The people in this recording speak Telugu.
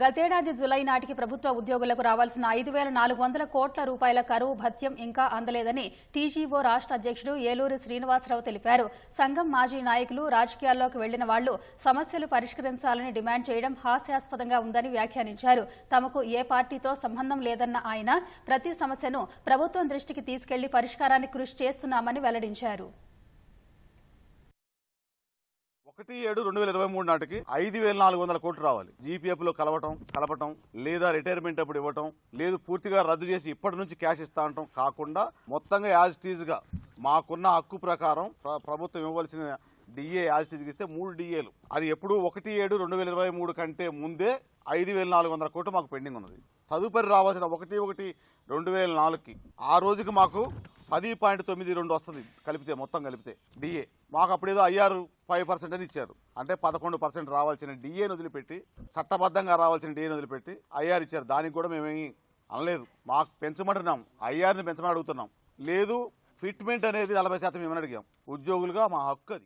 గతేడాది జులై నాటికి ప్రభుత్వ ఉద్యోగులకు రావాల్సిన ఐదు వేల నాలుగు వందల కోట్ల రూపాయల కరువు భత్యం ఇంకా అందలేదని టీజీఓ రాష్ట్ర అధ్యక్షుడు ఏలూరు శ్రీనివాసరావు తెలిపారు. సంఘం మాజీ నాయకులు రాజకీయాల్లోకి వెళ్ళిన వాళ్ళు సమస్యలు పరిష్కరించాలని డిమాండ్ చేయడం హాస్యాస్పదంగా ఉందని వ్యాఖ్యానించారు. తమకు ఏ పార్టీతో సంబంధం లేదన్న ఆయన ప్రతి సమస్యను ప్రభుత్వం దృష్టికి తీసుకెళ్ళి పరిష్కారానికి కృషి చేస్తున్నామని వెల్లడించారు. ఒకటి ఏడు రెండు వేల ఇరవై మూడు నాటికి ఐదు వేల నాలుగు వందల కోట్లు రావాలి. జీపీఎఫ్లో కలవటం కలపటం లేదా రిటైర్మెంట్ అప్పుడు ఇవ్వటం లేదు పూర్తిగా రద్దు చేసి ఇప్పటి నుంచి క్యాష్ ఇస్తా అంటాం కాకుండా మొత్తంగా యాజ్ టీజ్గా మాకున్న హక్కు ప్రకారం ప్రభుత్వం ఇవ్వవలసిన డిఏ యాజ్ టీజ్ ఇస్తే మూడు డిఏలు అది ఎప్పుడు ఒకటి ఏడు రెండు వేల ఇరవై మూడు కంటే ముందే ఐదు వేల నాలుగు వందల కోట్లు మాకు పెండింగ్ ఉన్నది. తదుపరి రావాల్సిన ఒకటి ఒకటి రెండు వేల నాలుగుకి ఆ రోజుకి మాకు పది పాయింట్ తొమ్మిది రెండు వస్తుంది కలిపితే మొత్తం కలిపితే. డిఏ మాకు అప్పుడేదో ఐఆర్ ఫైవ్ పర్సెంట్ అని ఇచ్చారు. అంటే పదకొండు పర్సెంట్ రావాల్సిన డిఏని వదిలిపెట్టి చట్టబద్ధంగా రావాల్సిన డిఏని వదిలిపెట్టి ఐఆర్ ఇచ్చారు. దానికి కూడా మేమేమి అనలేదు. మాకు పెంచమంటున్నాం. ఐఆర్ని పెంచమని అడుగుతున్నాం. లేదు ఫిట్మెంట్ అనేది నలభై శాతం ఏమని అడిగాం. ఉద్యోగులుగా మా హక్కు అది.